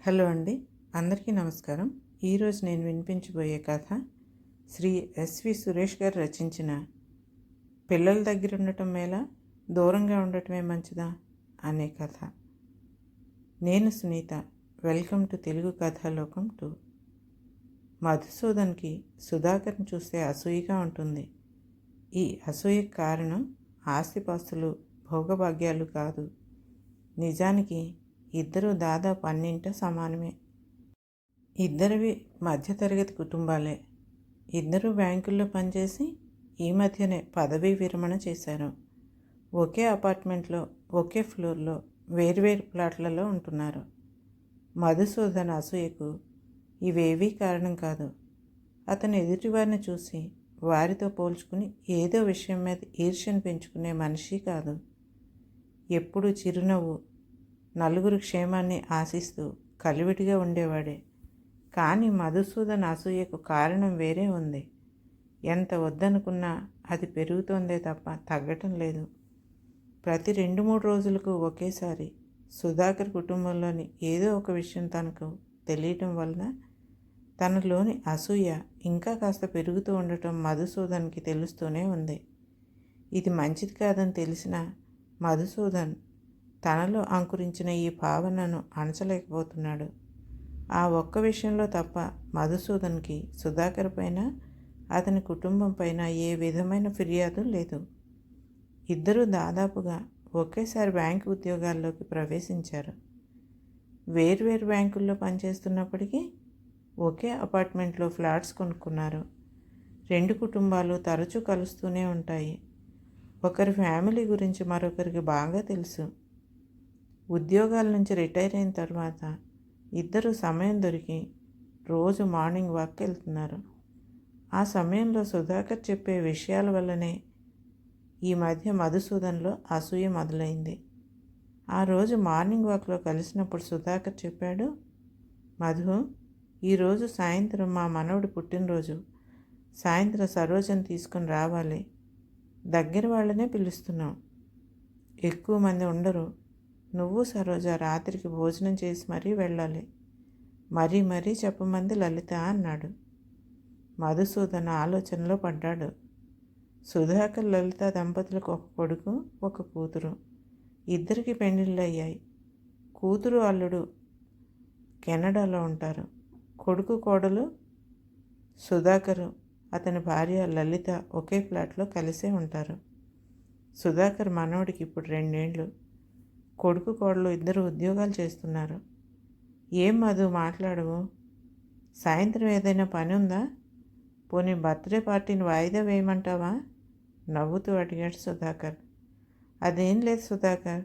Hello అండి అందరికీ నమస్కారం. ఈరోజు నేను వినిపించబోయే కథ శ్రీ ఎస్వి సురేష్ గారు రచించిన పిల్లల దగ్గర ఉండటం మేలా దూరంగా ఉండటమే మంచిదా అనే కథ. నేను Sunitha welcome to Telugu Kathalokam two. మధుసూదన్కి సుధాకర్ని చూస్తే అసూయగా ఉంటుంది. ఈ అసూయకు కారణం ఆస్తిపాస్తులు భోగభాగ్యాలు కాదు. నిజానికి ఇద్దరు దాదాపు అన్నింట సమానమే. ఇద్దరివి మధ్యతరగతి కుటుంబాలే. ఇద్దరు బ్యాంకుల్లో పనిచేసి ఈ మధ్యనే పదవీ విరమణ చేశారు. ఒకే అపార్ట్మెంట్లో ఒకే ఫ్లోర్లో వేర్వేరు ప్లాట్లలో ఉంటున్నారు. మధుసూదన్ అసూయకు ఇవేవీ కారణం కాదు. అతను ఎదుటివారిని చూసి వారితో పోల్చుకుని ఏదో విషయం మీద ఈర్ష్యను పెంచుకునే మనిషి కాదు. ఎప్పుడు చిరునవ్వు నలుగురు క్షేమాన్ని ఆశిస్తూ కలివిడిగా ఉండేవాడే. కానీ మధుసూదన్ అసూయకు కారణం వేరే ఉంది. ఎంత వద్దనుకున్నా అది పెరుగుతోందే తప్ప తగ్గటం లేదు. ప్రతి రెండు మూడు రోజులకు ఒకేసారి సుధాకర్ కుటుంబంలోని ఏదో ఒక విషయం తనకు తెలియటం వలన తనలోని అసూయ ఇంకా కాస్త పెరుగుతూ ఉండటం మధుసూదన్కి తెలుస్తూనే ఉంది. ఇది మంచిది కాదని తెలిసిన మధుసూదన్ తనలో అంకురించిన ఈ భావనను అణచలేకపోతున్నాడు. ఆ ఒక్క విషయంలో తప్ప మధుసూదన్కి సుధాకర్ పైన అతని కుటుంబం పైన ఏ విధమైన ఫిర్యాదు లేదు. ఇద్దరూ దాదాపుగా ఒకేసారి బ్యాంకు ఉద్యోగాల్లోకి ప్రవేశించారు. వేర్వేరు బ్యాంకుల్లో పనిచేస్తున్నప్పటికీ ఒకే అపార్ట్మెంట్లో ఫ్లాట్స్ కొనుక్కున్నారు. రెండు కుటుంబాలు తరచూ కలుస్తూనే ఉంటాయి. ఒకరి ఫ్యామిలీ గురించి మరొకరికి బాగా తెలుసు. ఉద్యోగాల నుంచి రిటైర్ అయిన తర్వాత ఇద్దరు సమయం దొరికి రోజు మార్నింగ్ వాక్ వెళ్తున్నారు. ఆ సమయంలో సుధాకర్ చెప్పే విషయాల వల్లనే ఈ మధ్య మధుసూదన్లో అసూయ మొదలైంది. ఆ రోజు మార్నింగ్ వాక్లో కలిసినప్పుడు సుధాకర్ చెప్పాడు మధు ఈరోజు సాయంత్రం మా మనవడు పుట్టినరోజు. సాయంత్రం సరోజను తీసుకొని రావాలి. దగ్గర వాళ్ళనే పిలుస్తున్నాం. ఎక్కువ మంది ఉండరు. నువ్వు సరోజ రాత్రికి భోజనం చేసి మరీ వెళ్ళాలి. మరీ మరీ చెప్పమంది లలిత అన్నాడు. మధుసూదన ఆలోచనలో పడ్డాడు. సుధాకర్ లలిత దంపతులకు ఒక కొడుకు ఒక కూతురు. ఇద్దరికి పెళ్ళిళ్ళు అయ్యాయి. కూతురు అల్లుడు కెనడాలో ఉంటారు. కొడుకు కోడలు సుధాకరు అతని భార్య లలిత ఒకే ఫ్లాట్లో కలిసే ఉంటారు. సుధాకర్ మనవడికి ఇప్పుడు రెండేండ్లు. కొడుకు కోడలు ఇద్దరు ఉద్యోగాలు చేస్తున్నారు. ఏం మధు మాట్లాడవు. సాయంత్రం ఏదైనా పని ఉందా? పోనీ బర్త్డే పార్టీని వాయిదా వేయమంటావా? నవ్వుతూ అడిగాడు సుధాకర్. అదేం లేదు సుధాకర్.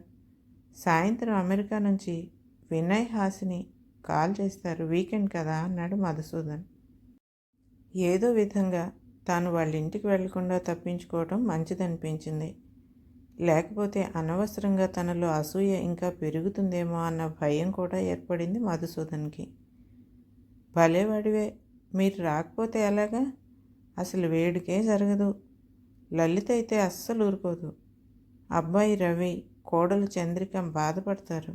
సాయంత్రం అమెరికా నుంచి వినయ్ హాసిని కాల్ చేస్తారు. వీకెండ్ కదా అన్నాడు మధుసూదన్. ఏదో విధంగా తాను వాళ్ళ ఇంటికి వెళ్ళకుండా తప్పించుకోవడం మంచిదనిపించింది. లేకపోతే అనవసరంగా తనలో అసూయ ఇంకా పెరుగుతుందేమో అన్న భయం కూడా ఏర్పడింది మధుసూదన్కి. భలేవాడివే మీరు రాకపోతే ఎలాగా? అసలు వేడికే జరగదు. లలిత అయితే అస్సలు ఊరుకోదు. అబ్బాయి రవి కోడలు చంద్రిక బాధపడతారు.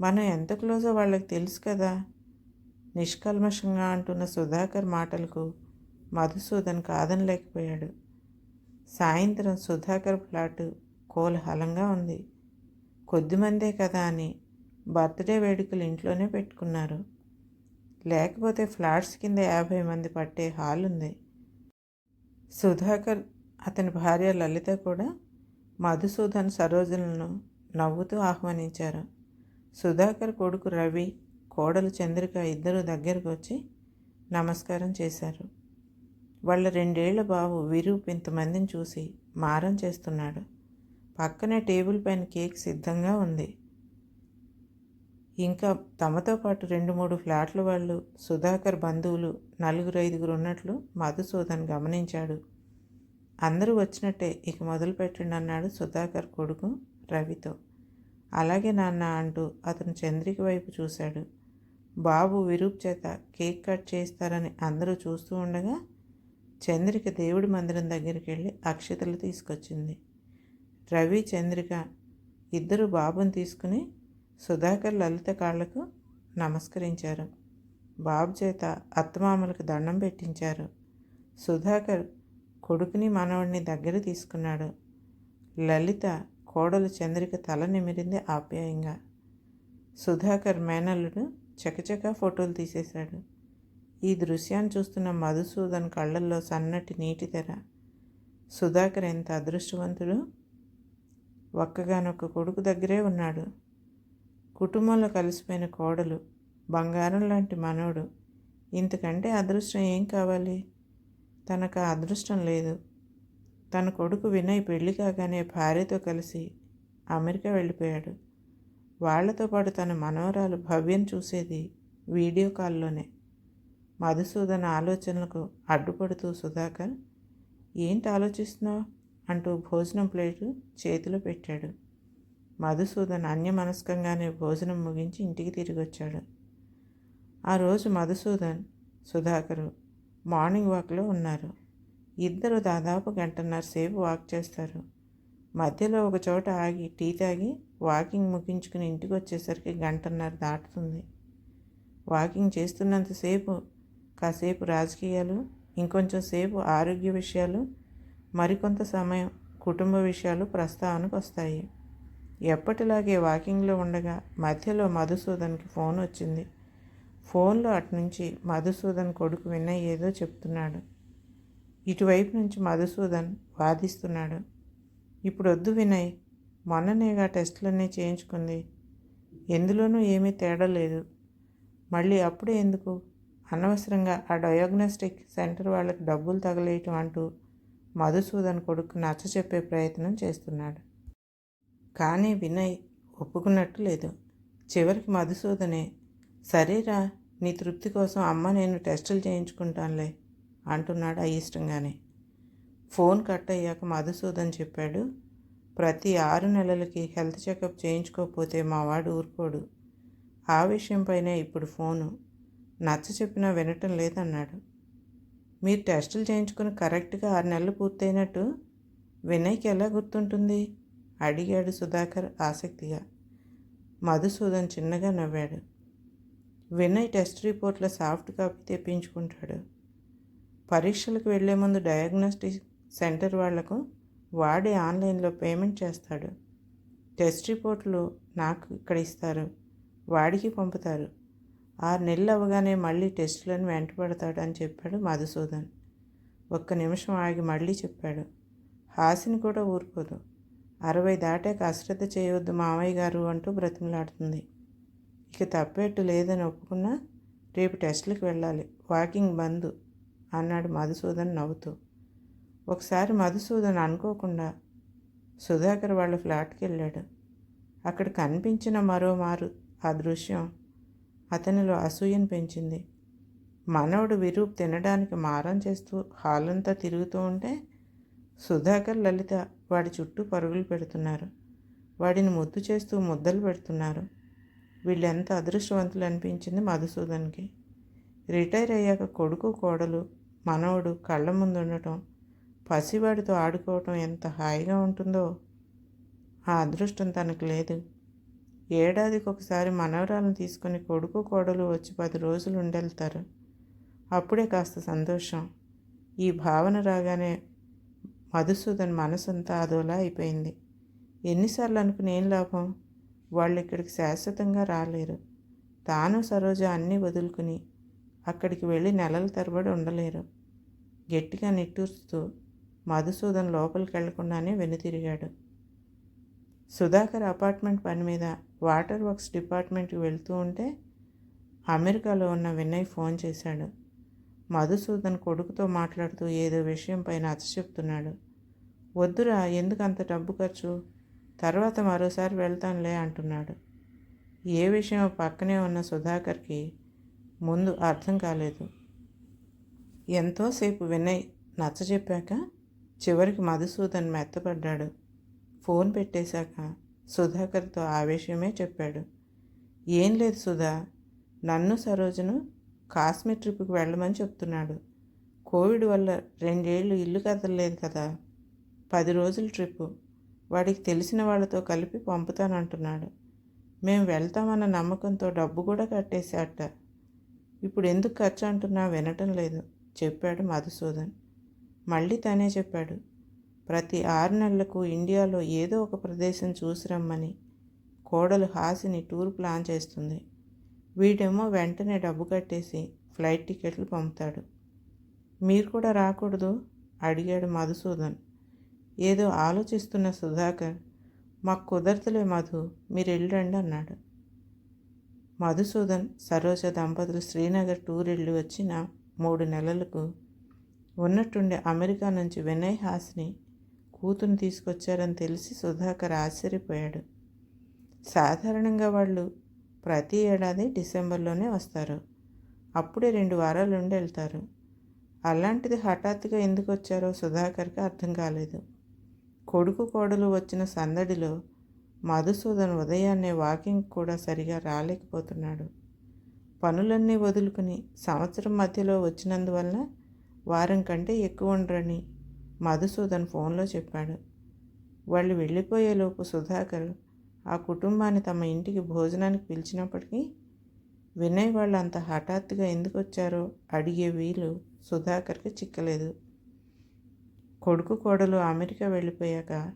మనం ఎంత క్లోజో వాళ్ళకి తెలుసు కదా? నిష్కల్మషంగా అంటున్న సుధాకర్ మాటలకు మధుసూదన్ కాదనలేకపోయాడు. సాయంత్రం సుధాకర్ ఫ్లాటు కోలాహలంగా ఉంది. కొద్దిమందే కదా అని బర్త్డే వేడుకలు ఇంట్లోనే పెట్టుకున్నారు. లేకపోతే ఫ్లాట్స్ కింద యాభై మంది పట్టే హాల్ ఉంది. సుధాకర్ అతని భార్య లలిత కూడా మధుసూదన్ సరోజులను నవ్వుతూ ఆహ్వానించారు. సుధాకర్ కొడుకు రవి కోడలు చంద్రిక ఇద్దరు దగ్గరకు వచ్చి నమస్కారం చేశారు. వాళ్ళ రెండేళ్ళ బాబు విరూప్ ఇంతమందిని చూసి మారం చేస్తున్నాడు. పక్కనే టేబుల్ పైన కేక్ సిద్ధంగా ఉంది. ఇంకా తమతో పాటు రెండు మూడు ఫ్లాట్ల వాళ్ళు సుధాకర్ బంధువులు నలుగురు ఐదుగురు ఉన్నట్లు మధుసూదన్ గమనించాడు. అందరూ వచ్చినట్టే ఇక మొదలు పెట్టండి అన్నాడు సుధాకర్ కొడుకు రవితో. అలాగే నాన్న అంటూ అతను చంద్రిక వైపు చూశాడు. బాబు విరూప్ చేత కేక్ కట్ చేస్తారని అందరూ చూస్తూ ఉండగా చంద్రిక దేవుడి మందిరం దగ్గరికి వెళ్ళి అక్షతలు తీసుకొచ్చింది. రవి చంద్రిక ఇద్దరు బాబుని తీసుకుని సుధాకర్ లలిత కాళ్ళకు నమస్కరించారు. బాబు చేత అత్తమామలకు దండం పెట్టించారు. సుధాకర్ కొడుకుని మనవడిని దగ్గర తీసుకున్నాడు. లలిత కోడలు చంద్రిక తల నిమిరింది ఆప్యాయంగా. సుధాకర్ మేనల్లుడు చకచకా ఫోటోలు తీసేశాడు. ఈ దృశ్యాన్ని చూస్తున్న మధుసూదన్ కళ్ళల్లో సన్నటి నీటి తెర. సుధాకర్ ఎంత అదృష్టవంతుడు ఒక్కగానొక్క కొడుకు దగ్గరే ఉన్నాడు. కుటుంబంలో కలిసిపోయిన కోడలు బంగారం లాంటి మనవడు. ఇంతకంటే అదృష్టం ఏం కావాలి? తనకు అదృష్టం లేదు. తన కొడుకు వినయ్ పెళ్ళి కాగానే భార్యతో కలిసి అమెరికా వెళ్ళిపోయాడు. వాళ్ళతో పాటు తన మనవరాలు భవ్యం చూసేది వీడియో కాల్లోనే. మధుసూదన ఆలోచనలకు అడ్డుపడుతూ సుధాకర్ ఏంటి ఆలోచిస్తున్నావు? అంటూ భోజనం ప్లేటు చేతిలో పెట్టాడు. మధుసూదన్ అన్యమనస్కంగానే భోజనం ముగించి ఇంటికి తిరిగి వచ్చాడు ఆ రోజు మధుసూదన్ సుధాకరు మార్నింగ్ వాక్లో ఉన్నారు. ఇద్దరు దాదాపు గంటన్నర సేపు వాక్ చేస్తారు. మధ్యలో ఒక చోట ఆగి టీ తాగి వాకింగ్ ముగించుకుని ఇంటికి వచ్చేసరికి గంటన్నర దాటుతుంది. వాకింగ్ చేస్తున్నంతసేపు కాసేపు రాజకీయాలు ఇంకొంచెం సేపు ఆరోగ్య విషయాలు మరికొంత సమయం కుటుంబ విషయాలు ప్రస్తావనకు వస్తాయి. ఎప్పటిలాగే వాకింగ్లో ఉండగా మధ్యలో మధుసూదన్కి ఫోన్ వచ్చింది. ఫోన్లో అటునుంచి మధుసూదన్ కొడుకు వినయ్ ఏదో చెప్తున్నాడు. ఇటువైపు నుంచి మధుసూదన్ వాదిస్తున్నాడు. ఇప్పుడు వద్దు వినయ్ మొన్ననేగా టెస్టులన్నీ చేయించుకుంది. ఎందులోనూ ఏమీ తేడా లేదు. మళ్ళీ అప్పుడే ఎందుకు? అనవసరంగా ఆ డయాగ్నోస్టిక్ సెంటర్ వాళ్ళకి డబ్బులు తగలేయటం అంటూ మధుసూదన్ కొడుకు నచ్చ చెప్పే ప్రయత్నం చేస్తున్నాడు. కానీ వినయ్ ఒప్పుకున్నట్టు లేదు. చివరికి మధుసూదనే సరేరా నీ తృప్తి కోసం అమ్మ నేను టెస్టులు చేయించుకుంటానులే అంటున్నాడు అయిష్టంగానే ఫోన్ కట్ అయ్యాక మధుసూదన్ చెప్పాడు ప్రతి ఆరు నెలలకి హెల్త్ చెకప్ చేయించుకోకపోతే మా వాడు ఊరుకోడు. ఆ విషయంపైనే ఇప్పుడు ఫోను. నచ్చ చెప్పినా వినటం లేదన్నాడు. మీరు టెస్టులు చేయించుకుని కరెక్ట్గా ఆరు నెలలు పూర్తయినట్టు వినయ్కి ఎలా గుర్తుంటుంది? అడిగాడు సుధాకర్ ఆసక్తిగా. మధుసూదన్ చిన్నగా నవ్వాడు. వినయ్ టెస్ట్ రిపోర్ట్ల సాఫ్ట్ కాపీ తెప్పించుకుంటాడు. పరీక్షలకు వెళ్ళే ముందు డయాగ్నోస్టిక్ సెంటర్ వాళ్ళకు వాడే ఆన్లైన్లో పేమెంట్ చేస్తాడు. టెస్ట్ రిపోర్ట్లు నాకు ఇక్కడ ఇస్తారు. వాడికి పంపుతారు. ఆరు నెలలు అవగానే మళ్ళీ టెస్టులను వెంటబడతాడు అని చెప్పాడు మధుసూదన్. ఒక్క నిమిషం ఆగి మళ్ళీ చెప్పాడు. హాసిని కూడా ఊరుకోదు. అరవై దాటాక అశ్రద్ధ చేయవద్దు మామయ్య గారు అంటూ బ్రతిమలాడుతుంది. ఇక తప్పేట్టు లేదని ఒప్పుకున్నా రేపు టెస్టులకు వెళ్ళాలి. వాకింగ్ బంద్ అన్నాడు మధుసూదన్ నవ్వుతూ. ఒకసారి మధుసూదన్ అనుకోకుండా సుధాకర్ వాళ్ళ ఫ్లాట్కి వెళ్ళాడు. అక్కడ కనిపించిన మరో మారు ఆ దృశ్యం అతనిలో అసూయను పెంచింది. మనవడు విరూప్ తినడానికి మారం చేస్తూ హాలంతా తిరుగుతూ ఉంటే సుధాకర్ లలిత వాడి చుట్టూ పరుగులు పెడుతున్నారు. వాడిని ముద్దు చేస్తూ ముద్దలు పెడుతున్నారు. వీళ్ళెంత అదృష్టవంతులు అనిపించింది మధుసూదన్కి. రిటైర్ అయ్యాక కొడుకు కోడలు మనవడు కళ్ళ ముందు ఉండటం పసివాడితో ఆడుకోవటం ఎంత హాయిగా ఉంటుందో ఆ అదృష్టం తనకు లేదు. ఏడాదికి ఒకసారి మనవరాలను తీసుకుని కొడుకు కోడలు వచ్చి పది రోజులు ఉండెళ్తారు. అప్పుడే కాస్త సంతోషం. ఈ భావన రాగానే మధుసూదన్ మనసంతా అదోలా అయిపోయింది. ఎన్నిసార్లు అనుకుని ఏం లాభం? వాళ్ళు ఇక్కడికి శాశ్వతంగా రాలేరు. తాను సరోజ అన్నీ వదులుకుని అక్కడికి వెళ్ళి నెలల తరబడి ఉండలేరు. గట్టిగా నిట్టూర్చుతూ మధుసూదన్ లోపలికి వెళ్ళకుండానే వెనుతిరిగాడు. సుధాకర్ అపార్ట్మెంట్ పని మీద వాటర్ వర్క్స్ డిపార్ట్మెంట్కి వెళ్తూ ఉంటే అమెరికాలో ఉన్న వినయ్ ఫోన్ చేశాడు. మధుసూదన్ కొడుకుతో మాట్లాడుతూ ఏదో విషయం పైన అచ్చ చెప్తున్నాడు వద్దురా ఎందుకు అంత డబ్బు ఖర్చు? తర్వాత మరోసారి వెళ్తానులే అంటున్నాడు. ఏ విషయం పక్కనే ఉన్న సుధాకర్కి ముందు అర్థం కాలేదు. ఎంతోసేపు వినయ్ నచ్చ చెప్పాక చివరికి మధుసూదన్ మెత్తపడ్డాడు. ఫోన్ పెట్టేశాక సుధాకర్తో ఆ విషయమే చెప్పాడు. ఏం లేదు సుధా నన్ను సరోజను కాశ్మీర్ ట్రిప్కి వెళ్ళమని చెప్తున్నాడు. కోవిడ్ వల్ల రెండేళ్ళు ఇల్లు కదలలేదు కదా పది రోజుల ట్రిప్పు. వాడికి తెలిసిన వాళ్ళతో కలిపి పంపుతానంటున్నాడు. మేము వెళ్తామన్న నమ్మకంతో డబ్బు కూడా కట్టేశాట. ఇప్పుడు ఎందుకు ఖర్చు అంటున్నా వినటం లేదు చెప్పాడు మధుసూదన్. మళ్ళీ తనే చెప్పాడు. ప్రతి ఆరు నెలలకు ఇండియాలో ఏదో ఒక ప్రదేశం చూసి రమ్మని కోడలు హాసిని టూర్ ప్లాన్ చేస్తుంది. వీడేమో వెంటనే డబ్బు కట్టేసి ఫ్లైట్ టికెట్లు పంపుతాడు. మీరు కూడా రాకూడదు? అడిగాడు మధుసూదన్. ఏదో ఆలోచిస్తున్న సుధాకర్. మాకు కుదరతలే మధు మీరు వెళ్ళండి అన్నాడు. మధుసూదన్ సరోజ దంపతులు శ్రీనగర్ టూర్ వెళ్ళి వచ్చిన మూడు నెలలకు ఉన్నట్టుండే అమెరికా నుంచి వినయ్ హాస్ని కూతురు తీసుకొచ్చారని తెలిసి సుధాకర్ ఆశ్చర్యపోయాడు. సాధారణంగా వాళ్ళు ప్రతి ఏడాది డిసెంబర్లోనే వస్తారు. అప్పుడే రెండు వారాలు ఉండి వెళ్తారు. అలాంటిది హఠాత్తుగా ఎందుకు వచ్చారో సుధాకర్కి అర్థం కాలేదు. కొడుకు కోడలు వచ్చిన సందడిలో మధుసూదన్ ఉదయాన్నే వాకింగ్ కూడా సరిగా రాలేకపోతున్నాడు. పనులన్నీ వదులుకుని సంవత్సరం మధ్యలో వచ్చినందువల్ల వారం కంటే ఎక్కువ ఉండరని మధుసూదన్ ఫోన్లో చెప్పాడు. వాళ్ళు వెళ్ళిపోయేలోపు సుధాకర్ ఆ కుటుంబాన్ని తమ ఇంటికి భోజనానికి పిలిచినప్పటికీ వినయ్ వాళ్ళు అంత హఠాత్తుగా ఎందుకు వచ్చారో అడిగే వీలు సుధాకర్కి చిక్కలేదు. కొడుకు కోడలు అమెరికా వెళ్ళిపోయాక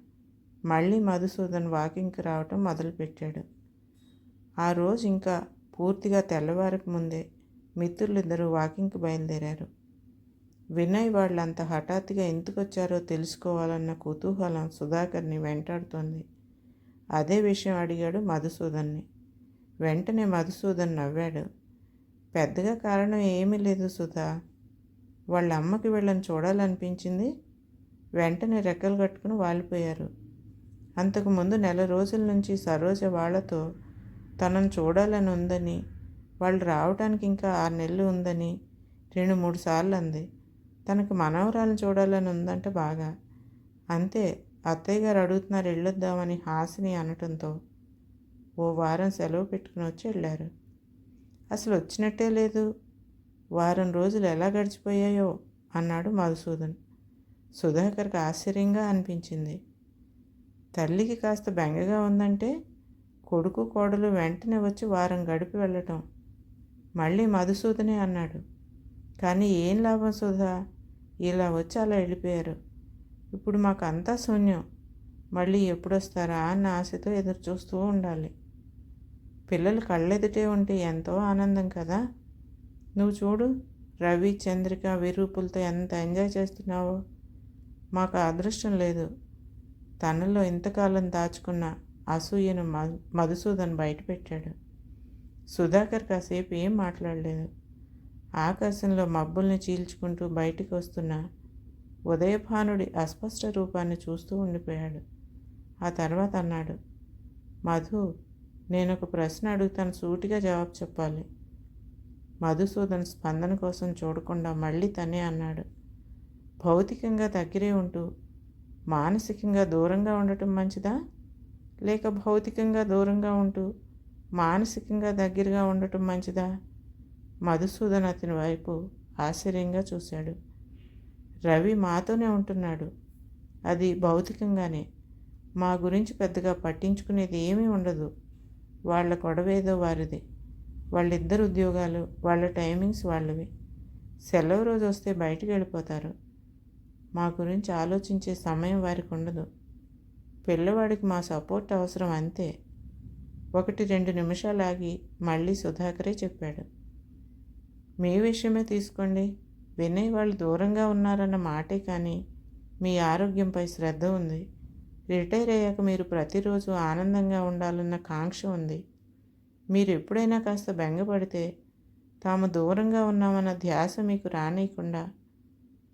మళ్ళీ మధుసూదన్ వాకింగ్కి రావటం మొదలుపెట్టాడు. ఆ రోజు ఇంకా పూర్తిగా తెల్లవారికి ముందే మిత్రులిద్దరూ వాకింగ్కి బయలుదేరారు. వినయ్ వాళ్ళంత హఠాత్తుగా ఎందుకు వచ్చారో తెలుసుకోవాలన్న కుతూహలం సుధాకర్ని వెంటాడుతోంది. అదే విషయం అడిగాడు మధుసూదన్ని. వెంటనే మధుసూదన్ నవ్వాడు. పెద్దగా కారణం ఏమీ లేదు సుధా. వాళ్ళ అమ్మకి వీళ్ళని చూడాలనిపించింది. వెంటనే రెక్కలు కట్టుకుని వాలిపోయారు. అంతకుముందు నెల రోజుల నుంచి సరోజ వాళ్ళతో తనను చూడాలని ఉందని వాళ్ళు రావడానికి ఇంకా ఆరు నెలలు ఉందని రెండు మూడు సార్లు అంది. తనకు మనవరాలను చూడాలని ఉందంటే బాగా. అంతే అత్తయ్య గారు అడుగుతున్నారు వెళ్ళొద్దామని హాసిని అనటంతో. ఓ వారం సెలవు పెట్టుకుని వచ్చి వెళ్ళారు. అసలు వచ్చినట్టే లేదు. వారం రోజులు ఎలా గడిచిపోయాయో అన్నాడు మధుసూదన్. సుధాకర్కి ఆశ్చర్యంగా అనిపించింది. తల్లికి కాస్త బెంగగా ఉందంటే కొడుకు కోడలు వెంటనే వచ్చి వారం గడిపి వెళ్ళటం. మళ్ళీ మధుసూదనే అన్నాడు. కానీ ఏం లాభం సుధా? ఇలా వచ్చి అలా వెళ్ళిపోయారు. ఇప్పుడు మాకు అంతా శూన్యం. మళ్ళీ ఎప్పుడొస్తారా అన్న ఆశతో ఎదురు చూస్తూ ఉండాలి. పిల్లలు కళ్ళెదుటే ఉంటే ఎంతో ఆనందం కదా? నువ్వు చూడు రవి చంద్రిక విరూపులతో ఎంత ఎంజాయ్ చేస్తున్నావో. మాకు అదృష్టం లేదు. తనలో ఇంతకాలం దాచుకున్న అసూయను మధుసూదన్ బయటపెట్టాడు. సుధాకర్ కాసేపు ఏం మాట్లాడలేదు. ఆకాశంలో మబ్బుల్ని చీల్చుకుంటూ బయటికి వస్తున్న ఉదయభానుడి అస్పష్ట రూపాన్ని చూస్తూ ఉండిపోయాడు. ఆ తర్వాత అన్నాడు మధు నేను ఒక ప్రశ్న అడుగుతాను సూటిగా జవాబు చెప్పాలి. మధుసూదన్ స్పందన కోసం చూడకుండా మళ్ళీ తనే అన్నాడు భౌతికంగా దగ్గరే ఉంటూ మానసికంగా దూరంగా ఉండటం మంచిదా? లేక భౌతికంగా దూరంగా ఉంటూ మానసికంగా దగ్గరగా ఉండటం మంచిదా? మధుసూదన్ అతని వైపు ఆశ్చర్యంగా చూశాడు. రవి మాతోనే ఉంటున్నాడు. అది భౌతికంగానే. మా గురించి పెద్దగా పట్టించుకునేది ఏమీ ఉండదు. వాళ్ళ గొడవేదో వారిది. వాళ్ళిద్దరు ఉద్యోగాలు వాళ్ళ టైమింగ్స్ వాళ్ళవి. సెలవు రోజు వస్తే బయటికి వెళ్ళిపోతారు. మా గురించి ఆలోచించే సమయం వారికి ఉండదు. పిల్లవాడికి మా సపోర్ట్ అవసరం అంతే. ఒకటి రెండు నిమిషాలు ఆగి మళ్ళీ సుధాకరే చెప్పాడు. మీ విషయమే తీసుకోండి. వినయ్ వాళ్ళు దూరంగా ఉన్నారన్న మాటే కానీ మీ ఆరోగ్యంపై శ్రద్ధ ఉంది. రిటైర్ అయ్యాక మీరు ప్రతిరోజు ఆనందంగా ఉండాలన్న కాంక్ష ఉంది. మీరు ఎప్పుడైనా కాస్త బెంగపడితే తాము దూరంగా ఉన్నామన్న ధ్యాస మీకు రానియకుండా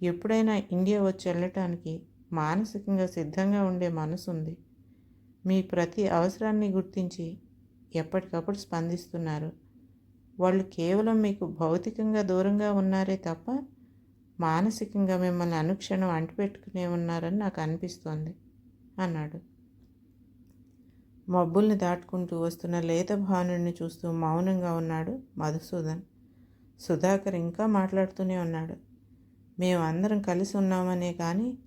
ఎప్పుడైనా ఇండియా వచ్చి వెళ్ళటానికి మానసికంగా సిద్ధంగా ఉండే మనసు ఉంది. మీ ప్రతి అవసరాన్ని గుర్తించి ఎప్పటికప్పుడు స్పందిస్తున్నారు. వాళ్ళు కేవలం మీకు భౌతికంగా దూరంగా ఉన్నారే తప్ప మానసికంగా మిమ్మల్ని అనుక్షణం అంటిపెట్టుకునే ఉన్నారని నాకు అనిపిస్తోంది అన్నాడు. మబ్బుల్ని దాటుకుంటూ వస్తున్న లేత భానుడిని చూస్తూ మౌనంగా ఉన్నాడు మధుసూదన్. సుధాకర్ ఇంకా మాట్లాడుతూనే ఉన్నాడు. మేము అందరం కలిసి ఉన్నామనే కానీ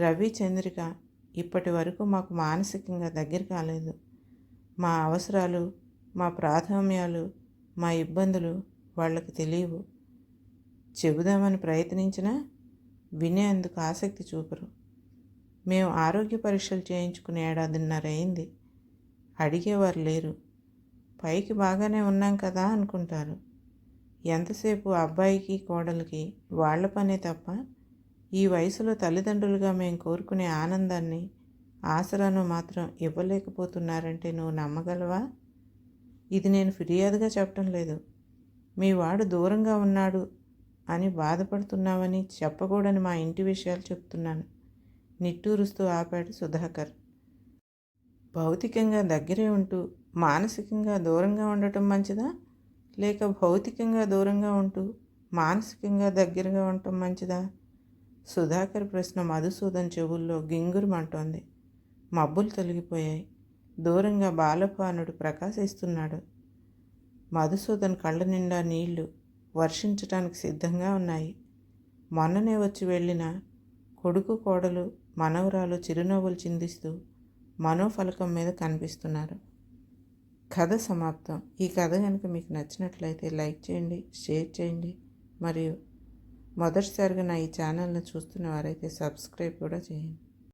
రవి చంద్రిక ఇప్పటి వరకు మాకు మానసికంగా దగ్గర కాలేదు. మా అవసరాలు మా ప్రాధాన్యాలు మా ఇబ్బందులు వాళ్ళకి తెలియవు. చెబుదామని ప్రయత్నించినా వినేందుకు ఆసక్తి చూపరు. మేము ఆరోగ్య పరీక్షలు చేయించుకునే ఏడాదిన్నర అయింది. అడిగేవారు లేరు. పైకి బాగానే ఉన్నాం కదా అనుకుంటారు. ఎంతసేపు అబ్బాయికి కోడలికి వాళ్ళ పనే తప్ప ఈ వయసులో తల్లిదండ్రులుగా మేము కోరుకునే ఆనందాన్ని ఆసరాను మాత్రం ఇవ్వలేకపోతున్నారంటే నువ్వు నమ్మగలవా? ఇది నేను ఫిర్యాదుగా చెప్పడం లేదు. మీ వాడు దూరంగా ఉన్నాడు అని బాధపడుతున్నామని చెప్పకూడని మా ఇంటి విషయాలు చెప్తున్నాను. నిట్టూరుస్తూ ఆపాడు సుధాకర్. భౌతికంగా దగ్గరే ఉంటూ మానసికంగా దూరంగా ఉండటం మంచిదా? లేక భౌతికంగా దూరంగా ఉంటూ మానసికంగా దగ్గరగా ఉండటం మంచిదా? సుధాకర్ ప్రశ్న మధుసూదన్ చెవుల్లో గింగురుమంటోంది. మబ్బులు తొలగిపోయాయి. దూరంగా బాలపానుడు ప్రకాశిస్తున్నాడు. మధుసూదన్ కళ్ళ నిండా నీళ్ళు వర్షించటానికి సిద్ధంగా ఉన్నాయి. మొన్ననే వచ్చి వెళ్ళిన కొడుకు కోడలు మనవరాలు చిరునవ్వులు చిందిస్తూ మనోఫలకం మీద కనిపిస్తున్నారు. కథ సమాప్తం. ఈ కథ కనుక మీకు నచ్చినట్లయితే లైక్ చేయండి షేర్ చేయండి మరియు మొదటిసారిగా నా ఈ ఛానల్ని చూస్తున్న వారైతే సబ్స్క్రైబ్ కూడా చేయండి.